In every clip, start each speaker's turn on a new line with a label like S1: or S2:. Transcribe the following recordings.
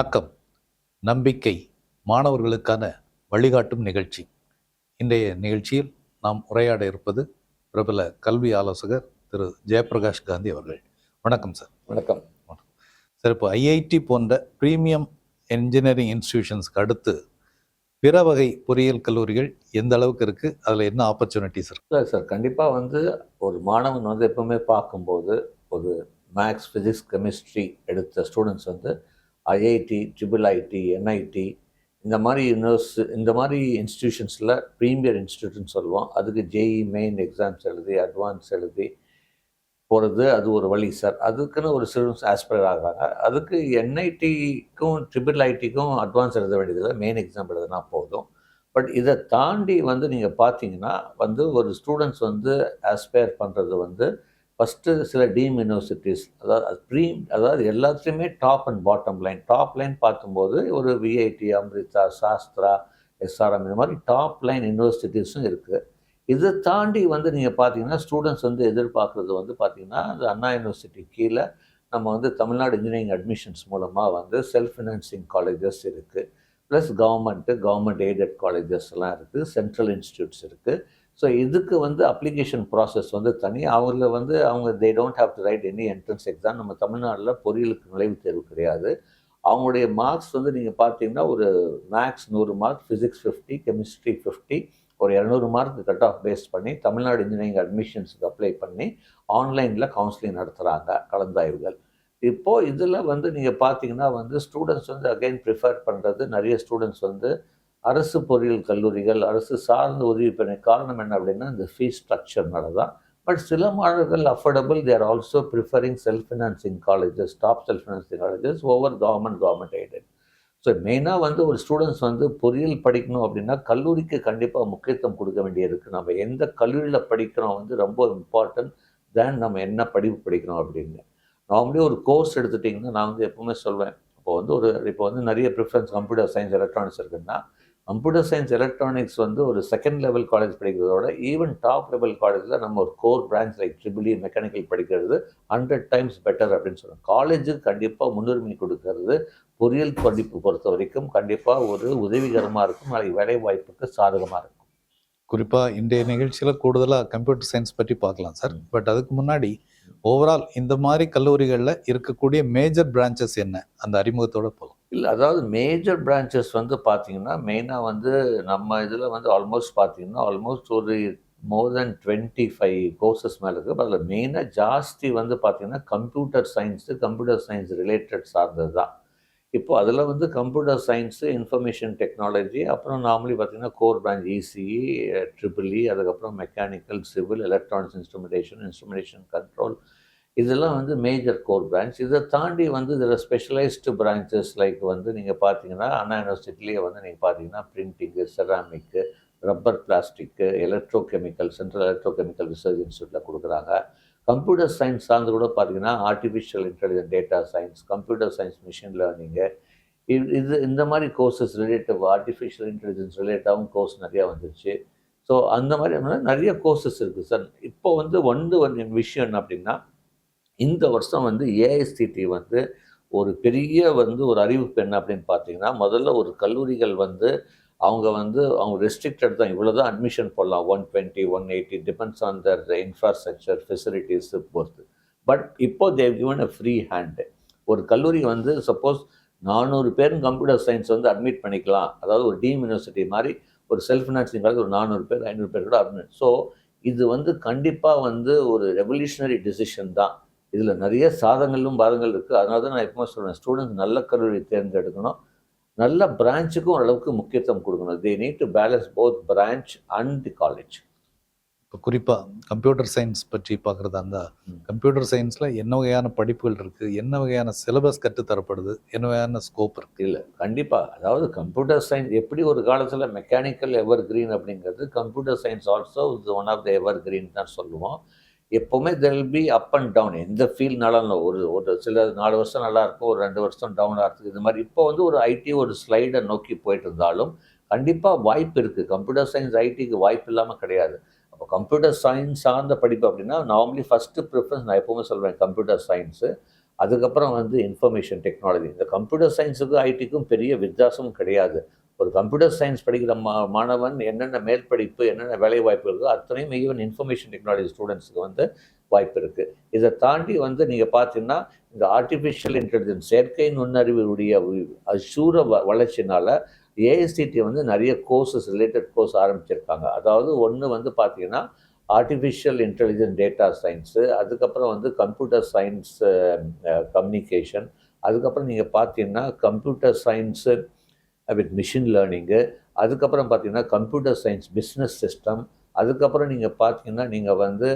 S1: வணக்கம். நம்பிக்கை மாணவர்களுக்கான வழிகாட்டும் நிகழ்ச்சி. இன்றைய நிகழ்ச்சியில் நாம் உரையாட இருப்பது பிரபல கல்வி ஆலோசகர் திரு. ஜெயபிரகாஷ் காந்தி அவர்கள். வணக்கம் சார்.
S2: வணக்கம்.
S1: சார் இப்போ ஐஐடி போன்ற ப்ரீமியம் என்ஜினியரிங் இன்ஸ்டிடியூஷன்ஸ்க்கு அடுத்து பிற வகை பொறியியல் கல்லூரிகள் எந்த அளவுக்கு இருக்குது அதில் என்ன ஆப்பர்ச்சுனிட்டிஸ் இருக்கு?
S2: இல்லை சார். கண்டிப்பாக வந்து ஒரு மாணவன் வந்து எப்பவுமே பார்க்கும்போது ஒரு மேக்ஸ் ஃபிசிக்ஸ் கெமிஸ்ட்ரி எடுத்த ஸ்டூடெண்ட்ஸ் வந்து ஐஐடி ட்ரிபிள் ஐடி என்ஐடி இந்த மாதிரி யூனிவர்ஸ் இந்த மாதிரி இன்ஸ்டிடியூஷன்ஸில் ப்ரீமியர் இன்ஸ்டியூட்னு சொல்லுவோம். அதுக்கு ஜேஇ மெயின் எக்ஸாம்ஸ் எழுதி அட்வான்ஸ் எழுதி போகிறது அது ஒரு வழி சார் அதுக்குன்னு ஒரு ஸ்டூடெண்ட்ஸ் ஆஸ்பயர் ஆகிறாங்க. அதுக்கு என்ஐடிக்கும் ட்ரிபிள் ஐடிக்கும் அட்வான்ஸ் எழுத வேண்டியதில்லை. மெயின் எக்ஸாம் எழுதுனா போதும். பட் இதை தாண்டி வந்து நீங்கள் பார்த்தீங்கன்னா வந்து ஒரு ஸ்டூடெண்ட்ஸ் வந்து ஆஸ்பயர் பண்ணுறது வந்து ஃபஸ்ட்டு சில டீம் யூனிவர்சிட்டிஸ் அதாவது ப்ரீம் அதாவது எல்லாத்துலேயுமே top and bottom line top line பார்க்கும்போது ஒரு விஐடி அம்ரிதா சாஸ்திரா எஸ்ஆர்எம் இந்த மாதிரி டாப் லைன் யூனிவர்சிட்டிஸும் இருக்குது இதை தாண்டி வந்து நீங்கள் பார்த்தீங்கன்னா ஸ்டூடெண்ட்ஸ் வந்து எதிர்பார்க்குறது வந்து பார்த்திங்கன்னா அந்த அண்ணா யூனிவர்சிட்டி கீழே நம்ம வந்து தமிழ்நாடு இன்ஜினியரிங் அட்மிஷன்ஸ் மூலமாக வந்து செல்ஃப் ஃபினான்சிங் காலேஜஸ் இருக்குது plus government government aided colleges எல்லாம் இருக்குது சென்ட்ரல் இன்ஸ்டியூட்ஸ் இருக்குது ஸோ இதுக்கு வந்து அப்ளிகேஷன் ப்ராசஸ் வந்து தனி. அவங்கள வந்து அவங்க they don't have to write any entrance exam நம்ம தமிழ்நாட்டில் பொறியியலுக்கு நுழைவுத் தேர்வு கிடையாது. அவங்களுடைய மார்க்ஸ் வந்து நீங்கள் பார்த்தீங்கன்னா ஒரு மேக்ஸ் நூறு mark physics fifty chemistry fifty ஒரு இரநூறு மார்க் கட் ஆஃப் பேஸ் பண்ணி தமிழ்நாடு இன்ஜினியரிங் அட்மிஷன்ஸுக்கு அப்ளை பண்ணி ஆன்லைனில் கவுன்சிலிங் நடத்துகிறாங்க கலந்தாய்வுகள். இப்போது இதில் வந்து நீங்கள் பார்த்தீங்கன்னா வந்து ஸ்டூடெண்ட்ஸ் வந்து அகைன் ப்ரிஃபர் பண்ணுறது நிறைய ஸ்டூடெண்ட்ஸ் வந்து அரசு பொறியியல் கல்லூரிகள் அரசு சார்ந்த உதவி பெற காரணம் என்ன அப்படின்னா இந்த ஃபீஸ் ஸ்ட்ரக்சர்னால தான் பட் சில மாணவர்கள் affordable there also preferring self financing colleges top self financing colleges over government government aided so மெயினாக வந்து ஒரு ஸ்டூடெண்ட்ஸ் வந்து பொறியியல் படிக்கணும் அப்படின்னா கல்லூரிக்கு கண்டிப்பாக முக்கியத்துவம் கொடுக்க வேண்டியிருக்கு. நம்ம எந்த கல்லூரியில் படிக்கிறோம் வந்து ரொம்ப இம்பார்ட்டன்ட் தேன் நம்ம என்ன படிப்பு படிக்கிறோம் அப்படின்னு. நார்மலி ஒரு கோர்ஸ் எடுத்துட்டிங்கன்னா நான் வந்து எப்பவுமே சொல்வேன். இப்போ வந்து ஒரு இப்போ வந்து நிறைய ப்ரிஃபரன்ஸ் கம்ப்யூட்டர் சயின்ஸ் எலக்ட்ரானிக்ஸ் இருக்குன்னா கம்ப்யூட்டர் சயின்ஸ் எலக்ட்ரானிக்ஸ் வந்து ஒரு செகண்ட் லெவல் காலேஜ் படிக்கிறதோட ஈவன் டாப் லெவல் காலேஜில் நம்ம ஒரு core branch like triple E mechanical படிக்கிறது ஹண்ட்ரட் டைம்ஸ் பெட்டர் அப்படின்னு சொல்லுவோம் காலேஜுக்கு கண்டிப்பாக முன்னுரிமை கொடுக்கறது பொறியியல் படிப்பு பொறுத்த வரைக்கும் கண்டிப்பாக ஒரு உதவிகரமாக இருக்கும் நாளைக்கு வேலை வாய்ப்புக்கு சாதகமாக இருக்கும்.
S1: குறிப்பாக இன்றைய நிகழ்ச்சியில் கூடுதலாக கம்ப்யூட்டர் சயின்ஸ் பற்றி பார்க்கலாம் சார். பட் அதுக்கு முன்னாடி ஓவரால் இந்த மாதிரி கல்லூரிகளில் இருக்கக்கூடிய மேஜர் பிரான்ச்சஸ் என்ன? அந்த அறிமுகத்தோட போகலாம்
S2: இல்லை அதாவது மேஜர் பிரான்ச்சஸ் வந்து பார்த்தீங்கன்னா மெயினாக வந்து நம்ம இதில் வந்து ஆல்மோஸ்ட் பார்த்தீங்கன்னா ஆல்மோஸ்ட் ஒரு more then twenty five courses மேலே இருக்குது அதில் மெயினாக ஜாஸ்தி வந்து பார்த்திங்கன்னா computer science computer science related சார்ந்தது தான். இப்போ அதில் வந்து கம்ப்யூட்டர் சயின்ஸு இன்ஃபர்மேஷன் டெக்னாலஜி அப்புறம் நார்மலி பார்த்தீங்கன்னா core branch ECE triple E அதுக்கப்புறம் mechanical civil electronics instrumentation instrumentation control இதெல்லாம் வந்து மேஜர் கோர் பிரான்ச் இதை தாண்டி வந்து இதில் ஸ்பெஷலைஸ்டு பிரான்ச்சஸ் லைக் வந்து நீங்கள் பார்த்தீங்கன்னா அண்ணா யூனிவர்சிட்டிலேயே வந்து நீங்கள் பார்த்தீங்கன்னா printing ceramic rubber plastic electro chemical central electro chemical research இன்ஸ்டியூட்டில் கொடுக்குறாங்க. கம்ப்யூட்டர் சயின்ஸ் சார்ந்து கூட பார்த்தீங்கன்னா artificial intelligent data science computer science machine learning இது இது இந்த மாதிரி கோர்சஸ் ரிலேட்டிவ் ஆர்டிஃபிஷியல் இன்டெலிஜென்ஸ் ரிலேட்டாகவும் கோர்ஸ் நிறையா வந்துருச்சு. ஸோ அந்த மாதிரி நிறைய கோர்சஸ் இருக்குது சார் இப்போ வந்து ஒன்று வந்து விஷயம் என்ன அப்படின்னா இந்த வருஷம் வந்து ஏஐசிடி வந்து ஒரு பெரிய வந்து ஒரு அறிவிப்பு என்ன அப்படின்னு பார்த்தீங்கன்னா முதல்ல ஒரு கல்லூரிகள் வந்து அவங்க வந்து அவங்க ரெஸ்ட்ரிக்டட் தான் இவ்வளோ தான் அட்மிஷன் போடலாம். One twenty one eighty depends on their infrastructure facilities பொறுத்து. பட் இப்போ they've given a free hand ஒரு கல்லூரி வந்து சப்போஸ் நானூறு பேரும் கம்ப்யூட்டர் சயின்ஸ் வந்து அட்மிட் பண்ணிக்கலாம். அதாவது ஒரு டீம் யூனிவர்சிட்டி மாதிரி ஒரு செல்ஃப் ஃபினான்சிங் ஒரு நானூறு பேர் ஐநூறு பேர் கூட அட்மிட் ஸோ இது வந்து கண்டிப்பாக வந்து ஒரு ரெவல்யூஷனரி டிசிஷன் தான். இதில் நிறைய சாதங்களும் பாதங்கள் இருக்குது. அதனால தான் நான் எப்பவுமே சொல்கிறேன் ஸ்டூடெண்ட்ஸ் நல்ல கல்லூரி தேர்ந்தெடுக்கணும். நல்ல பிரான்ச்சுக்கும் ஓரளவுக்கு முக்கியத்துவம் கொடுக்கணும். They need to balance both branch and the college
S1: இப்போ குறிப்பாக கம்ப்யூட்டர் சயின்ஸ் பற்றி பார்க்குறதா இருந்தால் கம்ப்யூட்டர் சயின்ஸில் என்ன வகையான படிப்புகள் இருக்குது என்ன வகையான சிலபஸ் கற்றுத்தரப்படுது? என்ன வகையான ஸ்கோப் இருக்குது
S2: இல்லை கண்டிப்பாக அதாவது கம்ப்யூட்டர் சயின்ஸ் எப்படி ஒரு காலத்தில் மெக்கானிக்கல் எவர் கிரீன் அப்படிங்கிறது computer science also is one of the evergreen தான் சொல்லுவோம். எப்போவுமே there'll be up and down எந்த ஃபீல்ட்னாலும் ஒரு ஒரு சில நாலு வருஷம் நல்லா இருக்கும் ஒரு ரெண்டு வருஷம் டவுன் ஆகிறதுக்கு இது மாதிரி இப்போ வந்து ஒரு ஐடி ஒரு ஸ்லைடை நோக்கி போயிட்டு இருந்தாலும் கண்டிப்பாக வாய்ப்பு இருக்குது கம்ப்யூட்டர் சயின்ஸ் ஐடிக்கு வாய்ப்பு இல்லாமல் கிடையாது. அப்போ கம்ப்யூட்டர் சயின்ஸ் சார்ந்த படிப்பு அப்படின்னா நார்மலி ஃபஸ்ட்டு ப்ரிஃபரன்ஸ் நான் எப்போவுமே சொல்வேன் கம்ப்யூட்டர் சயின்ஸு அதுக்கப்புறம் வந்து இன்ஃபர்மேஷன் டெக்னாலஜி இந்த கம்ப்யூட்டர் சயின்ஸுக்கும் ஐடிக்கும் பெரிய வித்தியாசமும் கிடையாது. ஒரு கம்ப்யூட்டர் சயின்ஸ் படிக்கிற மா மாணவன் என்னென்ன மேற்படிப்பு என்னென்ன வேலை வாய்ப்பு இருக்கோ அத்தனையும் ஈவன் இன்ஃபர்மேஷன் டெக்னாலஜி ஸ்டூடெண்ட்ஸுக்கு வந்து வாய்ப்பு இருக்குது இதை தாண்டி வந்து நீங்கள் பார்த்தீங்கன்னா இந்த ஆர்டிஃபிஷியல் இன்டெலிஜென்ஸ் செயற்கை நுண்ணறிவுடைய அசூர வ வளர்ச்சினால் ஏஎஸ்டிடி வந்து நிறைய கோர்சஸ் ரிலேட்டட் கோர்ஸ் ஆரம்பிச்சிருக்காங்க. அதாவது ஒன்று வந்து பார்த்தீங்கன்னா ஆர்டிஃபிஷியல் இன்டெலிஜென்ஸ் டேட்டா சயின்ஸு அதுக்கப்புறம் வந்து கம்ப்யூட்டர் சயின்ஸ் கம்யூனிகேஷன் அதுக்கப்புறம் நீங்கள் பார்த்தீங்கன்னா computer science with machine learning அதுக்கப்புறம் பார்த்தீங்கன்னா கம்ப்யூட்டர் சயின்ஸ் பிஸ்னஸ் சிஸ்டம் அதுக்கப்புறம் நீங்கள் பார்த்தீங்கன்னா நீங்கள் வந்து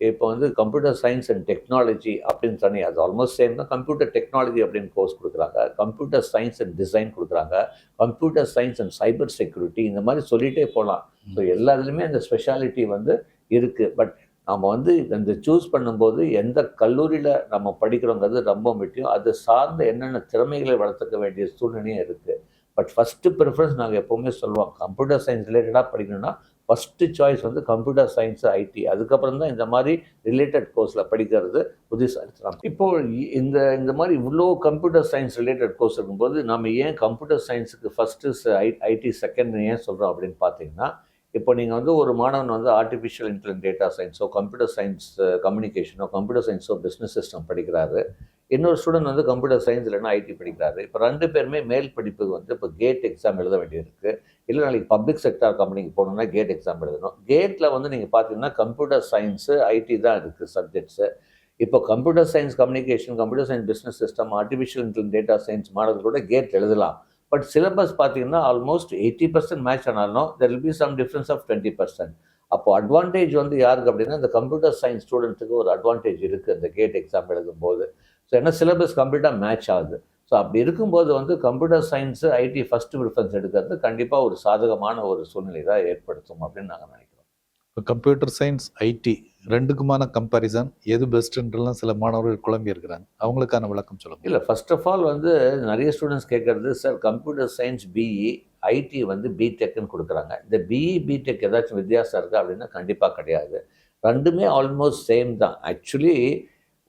S2: இப்போ வந்து கம்ப்யூட்டர் சயின்ஸ் அண்ட் டெக்னாலஜி அப்படின்னு தனி அது ஆல்மோஸ்ட் சேம் தான். கம்ப்யூட்டர் டெக்னாலஜி அப்படின்னு கோர்ஸ் கொடுக்குறாங்க. கம்ப்யூட்டர் சயின்ஸ் அண்ட் டிசைன் கொடுக்குறாங்க. Computer science and cyber security இந்த மாதிரி சொல்லிகிட்டே போகலாம். ஸோ எல்லாத்துலேயுமே அந்த ஸ்பெஷாலிட்டி வந்து இருக்குது பட் நம்ம வந்து இந்த சூஸ் பண்ணும்போது எந்த கல்லூரியில் நம்ம படிக்கிறோங்கிறது ரொம்ப முக்கியம். அது சார்ந்த என்னென்ன திறமைகளை வளர்த்துக்க வேண்டிய சூழ்நிலையும் இருக்குது பட் ஃபஸ்ட்டு ப்ரிஃபரன்ஸ் நாங்கள் எப்போவுமே சொல்லுவோம் கம்ப்யூட்டர் சயின்ஸ் ரிலேட்டடாக படிக்கணும்னா ஃபஸ்ட்டு சாய்ஸ் வந்து கம்ப்யூட்டர் சயின்ஸ் ஐடி அதுக்கப்புறம் தான் இந்த மாதிரி ரிலேட்டட் கோர்ஸில் படிக்கிறது புத்திசாலித்தனம் இப்போ இந்த இந்த மாதிரி இவ்வளோ கம்ப்யூட்டர் சயின்ஸ் ரிலேட்டட் கோர்ஸ் இருக்கும்போது நம்ம ஏன் கம்ப்யூட்டர் சயின்ஸுக்கு ஃபஸ்ட்டு ஐ ஐடி செகண்ட் ஏன் சொல்கிறோம் அப்படின்னு பார்த்தீங்கன்னா இப்போ நீங்கள் வந்து ஒரு மாணவன் வந்து ஆர்டிஃபிஷியல் இன்டெலிஜென்ட் டேட்டா சயின்ஸோ கம்ப்யூட்டர் சயின்ஸ் கம்யூனிகேஷனோ கம்ப்யூட்டர் சயின்ஸோ பிஸ்னஸ் சிஸ்டம் படிக்கிறாரு. இன்னொரு ஸ்டூடெண்ட் வந்து கம்ப்யூட்டர் சயின்ஸ் இல்லைன்னா ஐடி படிக்கிறாரு. இப்போ ரெண்டு பேருமே மேல் படிப்புக்கு வந்து இப்போ கேட் எக்ஸாம் எழுத வேண்டியிருக்கு. இல்லை நாளைக்கு பப்ளிக் செக்டார் கம்பெனிக்கு போகணுன்னா கேட் எக்ஸாம் எழுதணும். கேட்டில் வந்து நீங்கள் பார்த்தீங்கன்னா கம்ப்யூட்டர் சயின்ஸு ஐடி தான் இருக்குது சப்ஜெக்ட்ஸு இப்போ computer science communication computer science business system artificial intelligent data science model கூட கேட் எழுதலாம். பட் சிலபஸ் பார்த்தீங்கன்னா ஆல்மோஸ்ட் எயிட்டி பர்சன்ட் மேட்ச் ஆனாலும் there will be some difference of twenty percent அப்போ advantage வந்து யாருக்கு அப்படின்னா இந்த கம்ப்யூட்டர் சயின்ஸ் ஸ்டூடெண்ட்டுக்கு ஒரு அட்வான்டேஜ் இருக்குது அந்த கேட் எக்ஸாம் எழுதும்போது. ஸோ ஏன்னா சிலபஸ் கம்ப்ளீட்டாக மேட்ச் ஆகுது. ஸோ அப்படி இருக்கும்போது வந்து computer science IT first preference எடுக்கிறது கண்டிப்பாக ஒரு சாதகமான ஒரு சூழ்நிலை தான் ஏற்படுத்தும் அப்படின்னு நாங்கள் நினைக்கிறோம்.
S1: இப்போ கம்ப்யூட்டர் சயின்ஸ் ஐடி ரெண்டுக்குமான கம்பேரிசன் எது பெஸ்ட்ன்றலாம் சில மாணவர்கள் குழம்பி இருக்கிறாங்க. அவங்களுக்கான விளக்கம் சொல்லுங்க.
S2: இல்லை ஃபர்ஸ்ட் ஆஃப் ஆல் வந்து நிறைய ஸ்டூடெண்ட்ஸ் கேட்குறது sir computer science BE IT வந்து பிடெக்னு கொடுக்குறாங்க. இந்த பிஇ பிடெக் ஏதாச்சும் வித்தியாசம் இருக்கா? அப்படின்னா கண்டிப்பாக கிடையாது. ரெண்டுமே ஆல்மோஸ்ட் சேம் தான். ஆக்சுவலி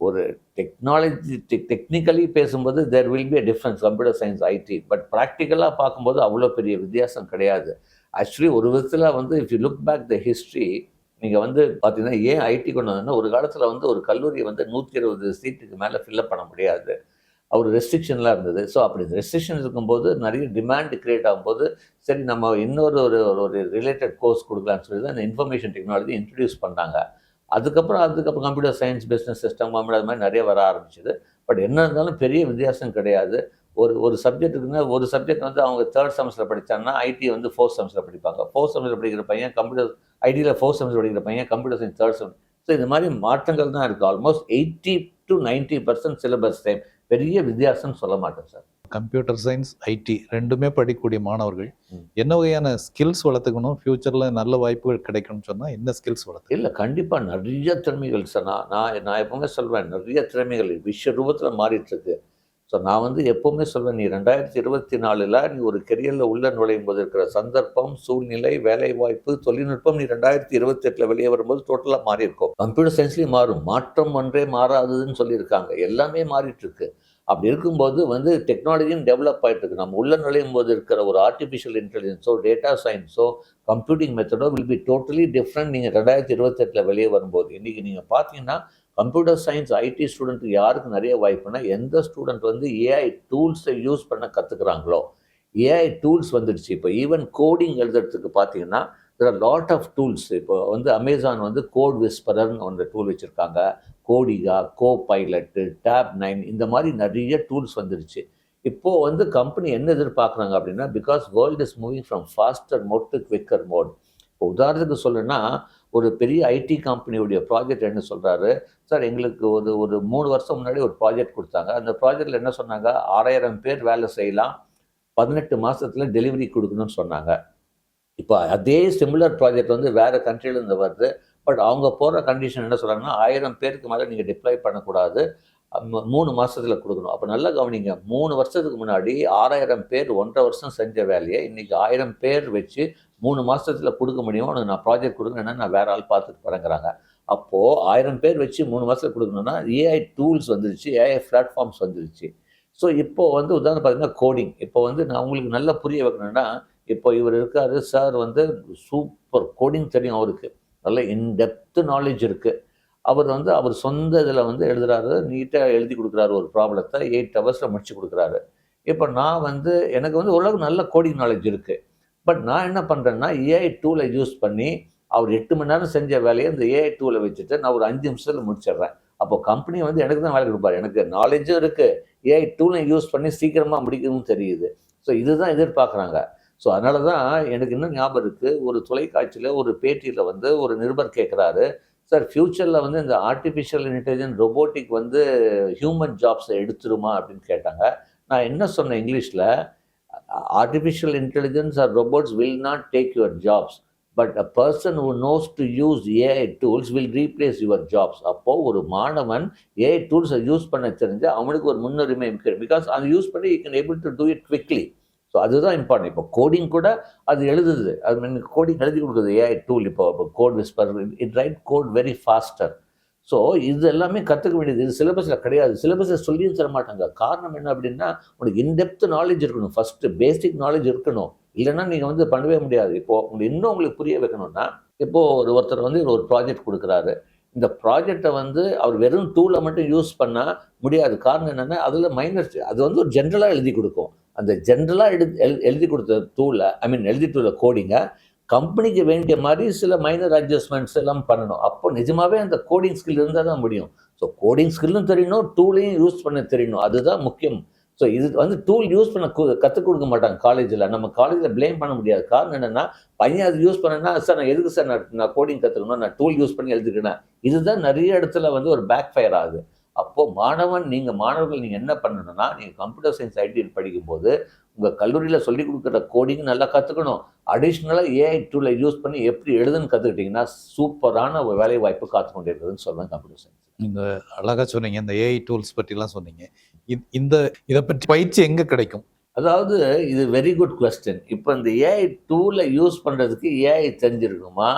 S2: ஒரு டெக்னாலஜி டெக் டெக்னிக்கலி பேசும்போது there will be a difference computer science IT but ப்ராக்டிக்கலாக பார்க்கும்போது அவ்வளோ பெரிய வித்தியாசம் கிடையாது. ஆக்சுவலி ஒரு விதத்தில் வந்து if you look back the history நீங்கள் வந்து பார்த்தீங்கன்னா ஏன் ஐடி கொண்டு வந்தோம்னா ஒரு காலத்தில் வந்து ஒரு கல்லூரியை வந்து நூற்றி இருபது சீட்டுக்கு மேலே ஃபில்லப் பண்ண முடியாது. அவர் ரெஸ்ட்ரிக்ஷன்லாம் இருந்தது. ஸோ அப்படி ரெஸ்ட்ரிக்ஷன் இருக்கும்போது நிறைய டிமாண்ட் கிரியேட் ஆகும்போது சரி நம்ம இன்னொரு ஒரு ஒரு ரிலேட்டட் கோர்ஸ் கொடுக்கலாம்னு சொல்லி தான் இந்த இன்ஃபர்மேஷன் டெக்னாலஜி இன்ட்ரடியூஸ் பண்ணாங்க. அதுக்கப்புறம் அதுக்கப்புறம் computer science business system computer அது மாதிரி நிறைய வர ஆரம்பிச்சிது. பட் என்ன இருந்தாலும் பெரிய வித்தியாசம் கிடையாது. ஒரு ஒரு சப்ஜெக்ட் இருக்குன்னா ஒரு சப்ஜெக்ட் வந்து அவங்க தேர்ட் செமஸ்டர் படித்தாங்கன்னா ஐடி வந்து ஃபோர்த் செமஸ்டர் படிப்பாங்க. ஃபோர்த் செமஸ்டர் படிக்கிற பையன் கம்ப்யூட்டர் ஐடியில் ஃபோர்த் செமஸ்டர் படிக்கிற பையன் computer science third semester so இந்த மாதிரி மாற்றங்கள் தான் இருக்குது almost eighty to ninety percent syllabus time பெரிய வித்தியாசம்னு சொல்ல மாட்டேன் சார்.
S1: கம்ப்யூட்டர் சயின்ஸ் ஐடி ரெண்டுமே படிக்கக்கூடிய மாணவர்கள். என்ன வகையான ஸ்கில்ஸ் வளர்த்துக்கணும்? ஃபியூச்சரில் நல்ல வாய்ப்புகள் கிடைக்கணும்னு சொன்னால் என்ன ஸ்கில்ஸ் வளர்த்து
S2: இல்லை கண்டிப்பாக நிறைய திறமைகள் சார். நான் நான் நான் எப்பவுமே சொல்வேன் நிறைய திறமைகள் விஷய ரூபத்தில் மாறிட்டு இருக்கு ஸோ நான் வந்து எப்பவுமே சொல்வேன் நீ ரெண்டாயிரத்தி இருபத்தி நாலில் நீ ஒரு கெரியரில் உள்ள நுழையும் போது இருக்கிற சந்தர்ப்பம் சூழ்நிலை வேலைவாய்ப்பு தொழில்நுட்பம் நீ ரெண்டாயிரத்தி இருபத்தெட்டில் வெளியே வரும்போது டோட்டலாக மாறி இருக்கும் கம்ப்யூட்டர் சயின்ஸ்லேயும் மாறும். மாற்றம் ஒன்றே மாறாததுன்னு சொல்லியிருக்காங்க. எல்லாமே மாறிட்டு இருக்கு அப்படி இருக்கும்போது வந்து டெக்னாலஜியும் டெவலப் ஆகிட்டு இருக்கு நம்ம உள்ள நுழையும் போது இருக்கிற ஒரு ஆர்டிஃபிஷியல் இன்டெலிஜென்ஸோ டேட்டா சயின்ஸோ கம்ப்யூட்டிங் மெத்தடோ வில் பி டோட்டலி டிஃப்ரெண்ட் நீங்கள் ரெண்டாயிரத்தி இருபத்தெட்டில் வெளியே வரும்போது இன்றைக்கி நீங்கள் பார்த்தீங்கன்னா கம்ப்யூட்டர் சயின்ஸ் ஐடி ஸ்டூடெண்ட்டுக்கு யாருக்கு நிறைய வாய்ப்புனா எந்த ஸ்டூடெண்ட் வந்து ஏஐ டூல்ஸை யூஸ் பண்ண கற்றுக்குறாங்களோ ஏஐ டூல்ஸ் வந்துடுச்சு. இப்போ ஈவன் கோடிங் எழுதுறதுக்கு பார்த்தீங்கன்னா தெர் லாட் ஆஃப் டூல்ஸ் இப்போ வந்து அமேசான் வந்து கோட் விஸ்பரர்னு ஒன்று டூல் வச்சுருக்காங்க. கோடிகா கோ பைலட்டு டேப் நைன் இந்த மாதிரி நிறைய டூல்ஸ் வந்துடுச்சு இப்போது வந்து கம்பெனி என்ன எதிர்பார்க்குறாங்க அப்படின்னா because world is moving from faster mode to quicker mode இப்போ உதாரணத்துக்கு சொல்லணும்னா ஒரு பெரிய ஐடி கம்பெனியுடைய ப்ராஜெக்ட் என்ன சொல்கிறாரு சார் எங்களுக்கு ஒரு ஒரு மூணு வருஷம் முன்னாடி ஒரு ப்ராஜெக்ட் கொடுத்தாங்க. அந்த ப்ராஜெக்டில் என்ன சொன்னாங்க? ஆறாயிரம் பேர் வேலை செய்யலாம். பதினெட்டு மாதத்துல டெலிவரி கொடுக்கணும்னு சொன்னாங்க. இப்போ அதே சிமிலர் ப்ராஜெக்ட் வந்து வேறு கண்ட்ரிலேருந்து வருது. பட் அவங்க போகிற கண்டிஷன் என்ன சொல்கிறாங்கன்னா ஆயிரம் பேருக்கு மேலே நீங்கள் டிப்ளை பண்ணக்கூடாது. மூணு மாதத்தில் கொடுக்கணும். அப்போ நல்லா கவனிங்க. மூணு வருஷத்துக்கு முன்னாடி ஆறாயிரம் பேர் ஒன்றரை வருஷம் செஞ்ச வேலையை இன்றைக்கி ஆயிரம் பேர் வச்சு மூணு மாதத்தில் கொடுக்க முடியும்? உனக்கு நான் ப்ராஜெக்ட் கொடுக்கணும்னா நான் வேற ஆள் பார்த்துட்டு பறங்குறாங்க. அப்போது ஆயிரம் பேர் வச்சு மூணு மாதத்தில் கொடுக்கணும்னா ஏஐ டூல்ஸ் வந்துருச்சு. ஏஐ பிளாட்ஃபார்ம்ஸ் வந்துருச்சு. ஸோ இப்போ வந்து உதாரணம் பார்த்தீங்கன்னா கோடிங் இப்போ வந்து நான் உங்களுக்கு நல்லா புரிய வைக்கணும்னா இப்போ இவர் இருக்காரு சார் வந்து சூப்பர் கோடிங் தெரியும் அவருக்கு. நல்ல இன்டெப்த் நாலேஜ் இருக்குது அவர் வந்து அவர் சொந்த இதில் வந்து எழுதுறாரு நீட்டாக எழுதி கொடுக்குறாரு ஒரு ப்ராப்ளத்தை எயிட் ஹவர்ஸில் முடிச்சு கொடுக்குறாரு. இப்போ நான் வந்து எனக்கு வந்து ஓரளவுக்கு நல்ல கோடிங் நாலேஜ் இருக்குது பட் நான் என்ன பண்ணுறேன்னா ஏஐ டூலை யூஸ் பண்ணி அவர் எட்டு மணி நேரம் செஞ்ச வேலையை இந்த ஏஐ டூவில் வச்சுட்டு நான் ஒரு அஞ்சு நிமிஷத்தில் முடிச்சிடுறேன். அப்போ கம்பெனி வந்து எனக்கு தான் வேலை கொடுப்பாரு. எனக்கு நாலேஜும் இருக்குது ஏஐ டூலை யூஸ் பண்ணி சீக்கிரமாக முடிக்கணும்னு தெரியுது. ஸோ இதுதான் எதிர்பார்க்குறாங்க. ஸோ அதனால தான் எனக்கு இன்னும் ஞாபகம் இருக்குது ஒரு தொலைக்காட்சியில் ஒரு பேட்டியில் வந்து ஒரு நிருபர் கேட்குறாரு சார் ஃப்யூச்சரில் வந்து இந்த ஆர்டிஃபிஷியல் இன்டெலிஜென்ஸ் ரொபோட்டிக் வந்து ஹியூமன் ஜாப்ஸை எடுத்துருமா? அப்படின்னு கேட்டாங்க. நான் என்ன சொன்னேன் இங்கிலீஷில்? Artificial intelligence or robots will not take your jobs but a person who knows to use AI tools will replace your jobs அப்போது ஒரு மாணவன் ஏஐ டூல்ஸை யூஸ் பண்ண தெரிஞ்சு அவனுக்கு ஒரு முன்னுரிமை பிகாஸ் அதை யூஸ் பண்ணி you can able to do it quickly so அதுதான் இம்பார்ட்டன்ட் இப்போ கோடிங் கூட அது எழுதுது. அது மீன் கோடிங் எழுதி கொடுக்குது. ஏஐ டூல் இப்போ இப்போ code whisper it write code very faster so இது எல்லாமே கற்றுக்க வேண்டியது. இது சிலபஸில் கிடையாது. சிலபஸில் சொல்லியும் தர மாட்டாங்க. காரணம் என்ன அப்படின்னா உனக்கு இன்டெப்த் நாலேஜ் இருக்கணும். ஃபஸ்ட்டு பேசிக் நாலேஜ் இருக்கணும். இல்லைன்னா நீங்கள் வந்து பண்ணவே முடியாது. இப்போது உங்களுக்கு இன்னும் உங்களுக்கு புரிய வைக்கணும்னா இப்போது ஒரு ஒருத்தர் வந்து ஒரு ப்ராஜெக்ட் கொடுக்குறாரு. இந்த ப்ராஜெக்டை வந்து அவர் வெறும் டூலை மட்டும் யூஸ் பண்ணால் முடியாது. காரணம் என்னென்னா அதில் மைனர் அது வந்து ஒரு ஜென்ரலாக எழுதி கொடுக்கும். அந்த ஜென்ரலாக எழுதி எழு- எழுதி கொடுத்த டூலில் ஐ மீன் எழுதி டூல கோடிங்கை கம்பெனிக்கு வேண்டிய மாதிரி சில மைனர் அட்ஜஸ்ட்மெண்ட்ஸ் எல்லாம் பண்ணணும். அப்போ நிஜமாகவே அந்த கோடிங் ஸ்கில் இருந்தால் தான் முடியும். ஸோ கோடிங் ஸ்கில்லும் தெரியணும் டூலையும் யூஸ் பண்ண தெரியணும். அதுதான் முக்கியம். ஸோ இது வந்து டூல் யூஸ் பண்ண கற்றுக் கொடுக்க மாட்டாங்க காலேஜில் நம்ம காலேஜில் ப்ளேம் பண்ண முடியாது. காரணம் என்னென்னா பையன் அது யூஸ் பண்ணனா சார் நான் எதுக்கு சார் நான் நான் கோடிங் கற்றுக்கணும் நான் டூல் யூஸ் பண்ணி எழுதிக்கிறேன் இதுதான் நிறைய இடத்துல வந்து ஒரு பேக் ஃபயர் ஆகுது. அப்போது மாணவன் நீங்கள் மாணவர்கள் நீங்கள் என்ன பண்ணணும்னா நீங்கள் கம்ப்யூட்டர் சயின்ஸ் ஐடி படிக்கும்போது உங்கள் கல்லூரியில் சொல்லிக் கொடுக்குற கோடிங் நல்லா கற்றுக்கணும் அடிஷ்னலாக ஏஐ டூலை யூஸ் பண்ணி எப்படி எழுதுன்னு கற்றுக்கிட்டிங்கன்னா சூப்பரான ஒரு வேலை வாய்ப்பு காத்து கொண்டு இருக்குதுன்னு சொல்லுவேன் கம்ப்யூட்டர் சயின்ஸ்
S1: இந்த அழகா சொன்னீங்க. இந்த ஏஐ டூல்ஸ் பற்றிலாம் சொன்னீங்க. இந்த இதை பற்றி பயிற்சி எங்கே கிடைக்கும்?
S2: அதாவது இது வெரி குட் கொஸ்டின் இப்போ இந்த ஏஐ டூலை யூஸ் பண்ணுறதுக்கு ஏஐ தெரிஞ்சிருக்கணுமா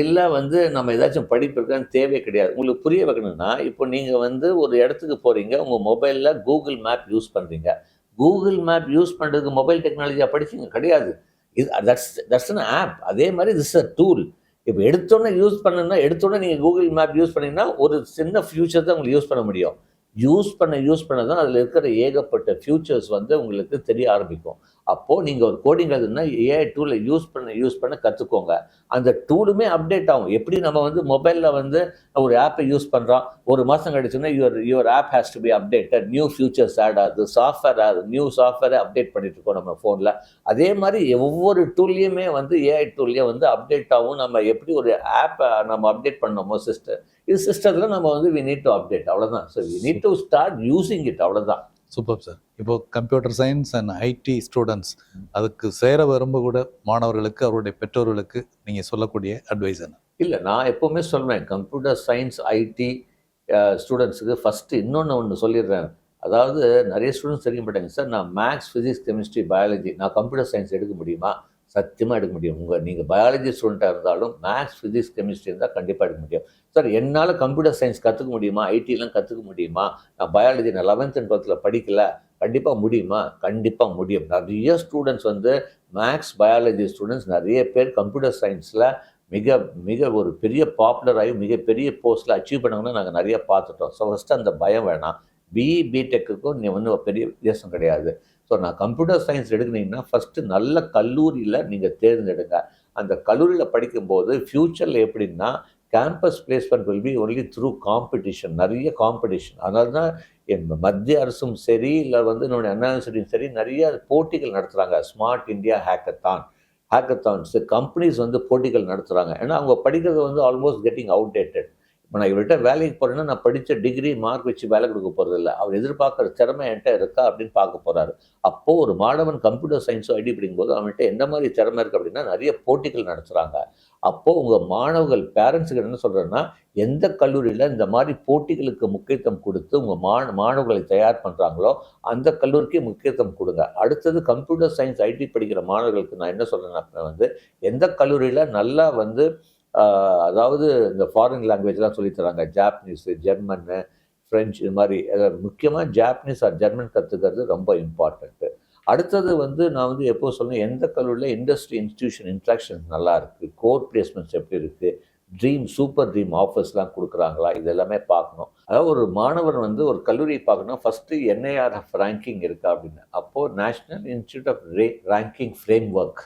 S2: இல்லை வந்து நம்ம ஏதாச்சும் படிப்பு இருக்கான்னு தேவை கிடையாது. உங்களுக்கு புரிய வைக்கணும்னா இப்போ நீங்கள் வந்து ஒரு இடத்துக்கு போகிறீங்க உங்கள் மொபைலில் கூகுள் மேப் யூஸ் பண்ணுறீங்க கூகுள் மேப் யூஸ் பண்ணுறதுக்கு மொபைல் டெக்னாலஜியாக படிச்சீங்க? கிடையாது. இது தட்ஸ் தட்ஸ் அன் ஆப் அதே மாதிரி திஸ் அ டூல் இப்போ எடுத்தோன்னே யூஸ் பண்ணணும்னா எடுத்தோன்னே நீங்கள் கூகுள் மேப் யூஸ் பண்ணிங்கன்னா ஒரு சின்ன ஃபியூச்சர் தான் உங்களுக்கு யூஸ் பண்ண முடியும். யூஸ் பண்ண யூஸ் பண்ண தான் அதில் இருக்கிற ஏகப்பட்ட ஃபியூச்சர்ஸ் வந்து உங்களுக்கு தெரிய ஆரம்பிக்கும். அப்போது நீங்கள் ஒரு கோடிங் எழுதுனா ஏஐ டூலை யூஸ் பண்ண யூஸ் பண்ண கற்றுக்கோங்க அந்த டூலுமே அப்டேட் ஆகும். எப்படி நம்ம வந்து மொபைலில் வந்து ஒரு ஆப்பை யூஸ் பண்ணுறோம் ஒரு மாதம் கழிச்சுன்னா your your app has to be updated new features add ஆகுது. சாஃப்ட்வேர் ஆகுது. நியூ சாஃப்ட்வேரை அப்டேட் பண்ணிட்டு இருக்கோம் நம்ம ஃபோனில் அதே மாதிரி ஒவ்வொரு டூல்லையுமே வந்து ஏஐ டூல்லையே வந்து அப்டேட் ஆகும். நம்ம எப்படி ஒரு ஆப்பை நம்ம அப்டேட் பண்ணோமோ சிஸ்டர் இது சிஸ்டத்தில் நம்ம வந்து வி நீட் டு அப்டேட் அவ்வளோதான் so we need to start using it அவ்வளோதான்
S1: சூப்பர் சார். இப்போ computer science and IT students அதுக்கு சேர விரும்ப கூட மாணவர்களுக்கு அவருடைய பெற்றோர்களுக்கு நீங்கள் சொல்லக்கூடிய அட்வைஸ் என்ன?
S2: இல்லை நான் எப்போவுமே சொல்வேன் கம்ப்யூட்டர் சயின்ஸ் ஐடி ஸ்டூடெண்ட்ஸுக்கு ஃபஸ்ட்டு இன்னொன்று ஒன்று சொல்லிடுறேன். அதாவது நிறைய ஸ்டூடெண்ட்ஸ் தெரிய மாட்டாங்க சார் நான் மேக்ஸ் ஃபிசிக்ஸ் கெமிஸ்ட்ரி பயாலஜி நான் கம்ப்யூட்டர் சயின்ஸ் எடுக்க முடியுமா? சத்தியமாக எடுக்க முடியும். உங்கள் நீங்கள் பயாலஜி ஸ்டூடெண்ட்டாக இருந்தாலும் மேக்ஸ் ஃபிசிக்ஸ் கெமிஸ்ட்ரி இருந்தால் கண்டிப்பாக எடுக்க முடியும். சார் என்னால் கம்ப்யூட்டர் சயின்ஸ் கற்றுக்க முடியுமா? ஐடிலாம் கற்றுக்க முடியுமா? நான் பயாலஜி நான் லெவன்த் அண்ட் டுவெல்த்தில் படிக்கல. கண்டிப்பாக முடியுமா? கண்டிப்பாக முடியும். நிறைய ஸ்டூடெண்ட்ஸ் வந்து மேக்ஸ் பயாலஜி ஸ்டூடெண்ட்ஸ் நிறைய பேர் கம்ப்யூட்டர் சயின்ஸில் மிக மிக ஒரு பெரிய பாப்புலர் ஆகி மிகப்பெரிய போஸ்ட்டில் அச்சீவ் பண்ணவங்கன்னா நாங்கள் நிறைய பார்த்துட்டோம். ஸோ ஃபஸ்ட்டு அந்த பயம் வேணாம். பிஇ பிடெக்குக்கும் நீ வந்து பெரிய வித்தியாசம் கிடையாது. ஸோ நான் கம்ப்யூட்டர் சயின்ஸ் எடுக்கிறீங்கன்னா ஃபஸ்ட்டு நல்ல கல்லூரியில் நீங்கள் தேர்ந்தெடுங்க. அந்த கல்லூரியில் படிக்கும்போது ஃப்யூச்சரில் எப்படின்னா campus placement will be only through competition நிறைய காம்படிஷன் அதனால தான் என் மத்திய அரசும் சரி இல்லை வந்து என்னுடைய அண்ணா யூனிவர்சிட்டியும் சரி நிறைய போட்டிகள் நடத்துகிறாங்க smart India hackathon hackathons companies வந்து போட்டிகள் நடத்துகிறாங்க ஏன்னா அவங்க படிக்கிறது வந்து ஆல்மோஸ்ட் கெட்டிங் அவுடேட்டட் இப்போ நான் இவர்கிட்ட வேலைக்கு போகிறேன்னா நான் படித்த டிகிரி மார்க் வச்சு வேலை கொடுக்க போகிறது இல்லை அவர் எதிர்பார்க்குற திறமை என்கிட்ட இருக்கா அப்படின்னு பார்க்க போகிறாரு அப்போது ஒரு மாணவன் கம்ப்யூட்டர் சயின்ஸோ ஐடி படிக்கும்போது அவன்கிட்ட என்ன மாதிரி திறமை இருக்குது அப்படின்னா நிறைய போட்டிகள் நடத்துகிறாங்க அப்போது உங்கள் மாணவர்கள் பேரண்ட்ஸுக்கு என்ன சொல்கிறேன்னா எந்த கல்லூரியில் இந்த மாதிரி போட்டிகளுக்கு முக்கியத்துவம் கொடுத்து உங்கள் மா மாணவர்களை தயார் பண்ணுறாங்களோ அந்த கல்லூரிக்கு முக்கியத்துவம் கொடுங்க. அடுத்தது கம்ப்யூட்டர் சயின்ஸ் ஐடி படிக்கிற மாணவர்களுக்கு நான் என்ன சொல்கிறேன்னா வந்து எந்த கல்லூரியில் நல்லா வந்து அதாவது இந்த ஃபாரின் லாங்குவேஜ்லாம் சொல்லித் தராங்க. ஜாப்பனீஸு ஜெர்மனு ஃப்ரெஞ்சு இது மாதிரி. முக்கியமாக ஜாப்பனீஸ் ஆர் ஜெர்மன் கற்றுக்கிறது ரொம்ப இம்பார்ட்டண்ட்டு அடுத்தது வந்து நான் வந்து எப்போ சொன்னேன் எந்த கல்லூரியில் இண்டஸ்ட்ரி இன்ஸ்டியூஷன் இன்ட்ராக்ஷன் நல்லா இருக்குது கோர் பிளேஸ்மெண்ட்ஸ் எப்படி இருக்குது ட்ரீம் சூப்பர் ட்ரீம் ஆஃபர்ஸ்லாம் கொடுக்குறாங்களா? இது எல்லாமே பார்க்கணும். அதாவது ஒரு மாணவர் வந்து ஒரு கல்லூரியை பார்க்கணும். ஃபஸ்ட்டு என்ஐஆர்எஃப் ரேங்கிங் இருக்கா அப்படின்னு. அப்போது national institute of ra ranking framework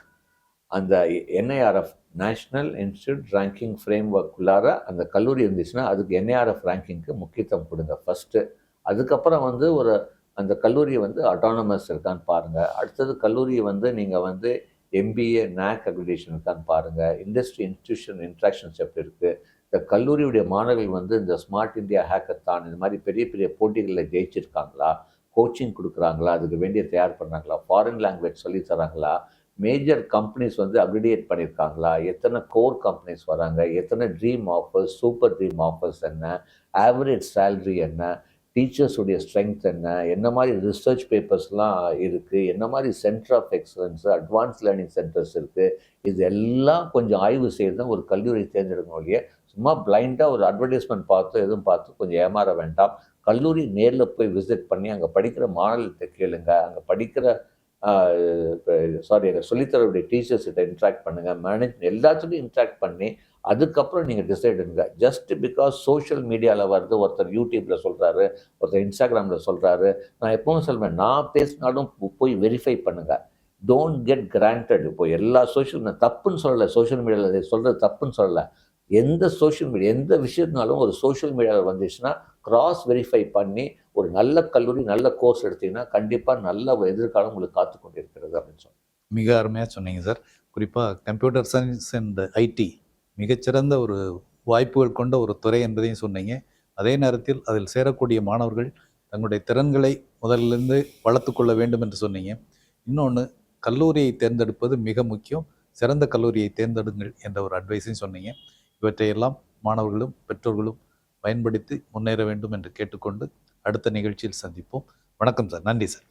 S2: அந்த NIRF national institute ranking frame ஒர்க்குள்ளார அந்த கல்லூரி இருந்துச்சுன்னா அதுக்கு என்ஏஆர்எஃப் ரேங்கிங்க்கு முக்கியத்துவம் கொடுங்க ஃபஸ்ட்டு அதுக்கப்புறம் வந்து ஒரு அந்த கல்லூரி வந்து அட்டானமஸ் இருக்கான்னு பாருங்கள் அடுத்தது கல்லூரியை வந்து நீங்கள் வந்து எம்பிஏ நேக் அக்ரிடேஷன் இருக்கான்னு பாருங்கள் இண்டஸ்ட்ரி இன்ஸ்டியூஷன் இன்ட்ராக்ஷன்ஸ் எப்படி இருக்குது இந்த கல்லூரியுடைய மாணவர்கள் வந்து இந்த ஸ்மார்ட் இந்தியா ஹேக்கத்தான் இந்த மாதிரி பெரிய பெரிய போட்டிகளில் ஜெயிச்சிருக்காங்களா? கோச்சிங் கொடுக்குறாங்களா? அதுக்கு வேண்டிய தயார் பண்ணுறாங்களா ஃபாரின் லாங்குவேஜ் சொல்லி தராங்களா? மேஜர் கம்பெனிஸ் வந்து அப்ரிடியேட் பண்ணியிருக்காங்களா? எத்தனை கோர் கம்பெனிஸ் வராங்க? எத்தனை dream offers super dream offers என்ன? ஆவரேஜ் சேல்ரி என்ன? டீச்சர்ஸுடைய ஸ்ட்ரென்த் என்ன? என்ன மாதிரி ரிசர்ச் பேப்பர்ஸ்லாம் இருக்குது என்ன மாதிரி centre of excellence advance learning centres இருக்குது இது எல்லாம் கொஞ்சம் ஆய்வு செய்து ஒரு கல்லூரி தேர்ந்தெடுக்கணும் ஒழிய சும்மா பிளைண்டாக ஒரு அட்வர்டைஸ்மெண்ட் பார்த்து எதுவும் பார்த்து கொஞ்சம் ஏமாற வேண்டாம். கல்லூரி நேரில் போய் விசிட் பண்ணி அங்கே படிக்கிற மாணவர்கிட்ட கேளுங்க. அங்கே படிக்கிற சாரி எங்கள் சொல்லித்தரவுடைய டீச்சர்ஸ் கிட்ட இன்ட்ராக்ட் பண்ணுங்கள் மேனேஜ் எல்லாத்துலையும் இன்ட்ராக்ட் பண்ணி அதுக்கப்புறம் நீங்கள் டிசைட் பண்ணுங்கள் ஜஸ்ட் பிகாஸ் சோஷியல் மீடியாவில் வருது ஒருத்தர் யூடியூப்பில் சொல்கிறாரு ஒருத்தர் இன்ஸ்டாகிராமில் சொல்கிறாரு நான் எப்பவும் சொல்வேன் நான் பேசினாலும் போய் வெரிஃபை பண்ணுங்கள் டோன்ட் கெட் கிராண்டட் இப்போ எல்லா சோஷியல் நான் தப்புன்னு சொல்லலை சோஷியல் மீடியாவில் சொல்கிறது தப்புன்னு சொல்லலை. எந்த சோஷியல் மீடியா எந்த விஷயத்தினாலும் ஒரு சோஷியல் மீடியாவில் வந்துச்சுன்னா க்ராஸ் வெரிஃபை பண்ணி ஒரு நல்ல கல்லூரி நல்ல கோர்ஸ் எடுத்தீங்கன்னா கண்டிப்பாக நல்ல எதிர்காலம் உங்களுக்கு காத்து கொண்டிருக்கிறது அப்படின்னு சொன்னோம்
S1: மிக அருமையாக சொன்னீங்க சார். குறிப்பாக கம்ப்யூட்டர் சயின்ஸ் அண்ட் ஐடி மிகச்சிறந்த ஒரு வாய்ப்புகள் கொண்ட ஒரு துறை என்பதையும் சொன்னீங்க. அதே நேரத்தில் அதில் சேரக்கூடிய மாணவர்கள் தங்களுடைய திறன்களை முதலிலிருந்து வளர்த்து கொள்ள வேண்டும் என்று சொன்னீங்க. இன்னொன்று கல்லூரியை தேர்ந்தெடுப்பது மிக முக்கியம். சிறந்த கல்லூரியை தேர்ந்தெடுங்கள் என்ற ஒரு அட்வைஸையும் சொன்னீங்க. இவற்றையெல்லாம் மாணவர்களும் பெற்றோர்களும் பயன்படுத்தி முன்னேற வேண்டும் என்று கேட்டுக்கொண்டு அடுத்த நிகழ்ச்சியில் சந்திப்போம். வணக்கம் சார். நன்றி சார்.